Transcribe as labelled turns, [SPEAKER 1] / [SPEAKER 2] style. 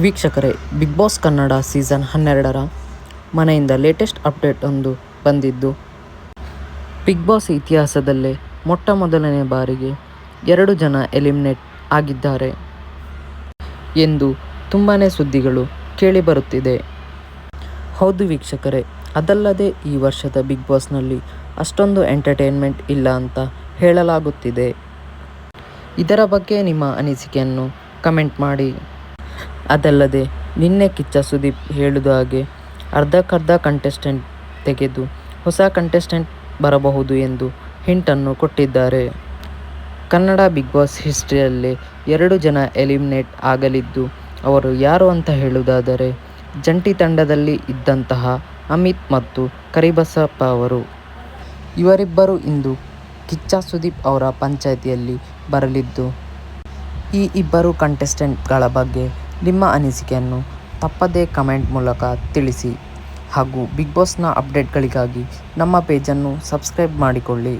[SPEAKER 1] ವೀಕ್ಷಕರೇ, big boss Kannada season ಹನ್ನೆರಡರ ಮನೆಯಿಂದ ಲೇಟೆಸ್ಟ್ ಅಪ್ಡೇಟ್ ಒಂದು ಬಂದಿದ್ದು. ಬಿಗ್ ಬಾಸ್ ಇತಿಹಾಸದಲ್ಲೇ ಮೊಟ್ಟ ಮೊದಲನೇ ಬಾರಿಗೆ ಎರಡು ಜನ ಎಲಿಮಿನೇಟ್ ಆಗಿದ್ದಾರೆ ಎಂದು ತುಂಬಾ ಸುದ್ದಿಗಳು ಕೇಳಿಬರುತ್ತಿದೆ. ಹೌದು ವೀಕ್ಷಕರೇ, ಅದಲ್ಲದೆ ಈ ವರ್ಷದ ಬಿಗ್ ಬಾಸ್ನಲ್ಲಿ ಅಷ್ಟೊಂದು ಎಂಟರ್ಟೈನ್ಮೆಂಟ್ ಇಲ್ಲ ಅಂತ ಹೇಳಲಾಗುತ್ತಿದೆ. ಇದರ ಬಗ್ಗೆ ನಿಮ್ಮ ಅನಿಸಿಕೆಯನ್ನು ಕಮೆಂಟ್ ಮಾಡಿ. ಅದಲ್ಲದೆ ನಿನ್ನೆ ಕಿಚ್ಚ ಸುದೀಪ್ ಹೇಳಿದ ಹಾಗೆ ಅರ್ಧಕ್ಕರ್ಧ ಕಂಟೆಸ್ಟೆಂಟ್ ತೆಗೆದು ಹೊಸ ಕಂಟೆಸ್ಟೆಂಟ್ ಬರಬಹುದು ಎಂದು ಹಿಂಟನ್ನು ಕೊಟ್ಟಿದ್ದಾರೆ. ಕನ್ನಡ ಬಿಗ್ ಬಾಸ್ ಹಿಸ್ಟ್ರಿಯಲ್ಲೇ ಎರಡು ಜನ ಎಲಿಮಿನೇಟ್ ಆಗಲಿದ್ದು ಅವರು ಯಾರು ಅಂತ ಹೇಳುವುದಾದರೆ ಜಂಟಿ ತಂಡದಲ್ಲಿ ಇದ್ದಂತಹ ಅಮಿತ್ ಮತ್ತು ಕರಿಬಸಪ್ಪ ಅವರು. ಇವರಿಬ್ಬರು ಇಂದು ಕಿಚ್ಚ ಸುದೀಪ್ ಅವರ ಪಂಚಾಯಿತಿಯಲ್ಲಿ ಬರಲಿದ್ದು ಈ ಇಬ್ಬರು ಕಂಟೆಸ್ಟೆಂಟ್ಗಳ ಬಗ್ಗೆ ನಿಮ್ಮ ಅನಿಸಿಕೆಯನ್ನು ತಪ್ಪದೇ ಕಮೆಂಟ್ ಮೂಲಕ ತಿಳಿಸಿ ಹಾಗೂ ಬಿಗ್ ಬಾಸ್ನ ಅಪ್ಡೇಟ್ಗಳಿಗಾಗಿ ನಮ್ಮ ಪೇಜನ್ನು ಸಬ್ಸ್ಕ್ರೈಬ್ ಮಾಡಿಕೊಳ್ಳಿ.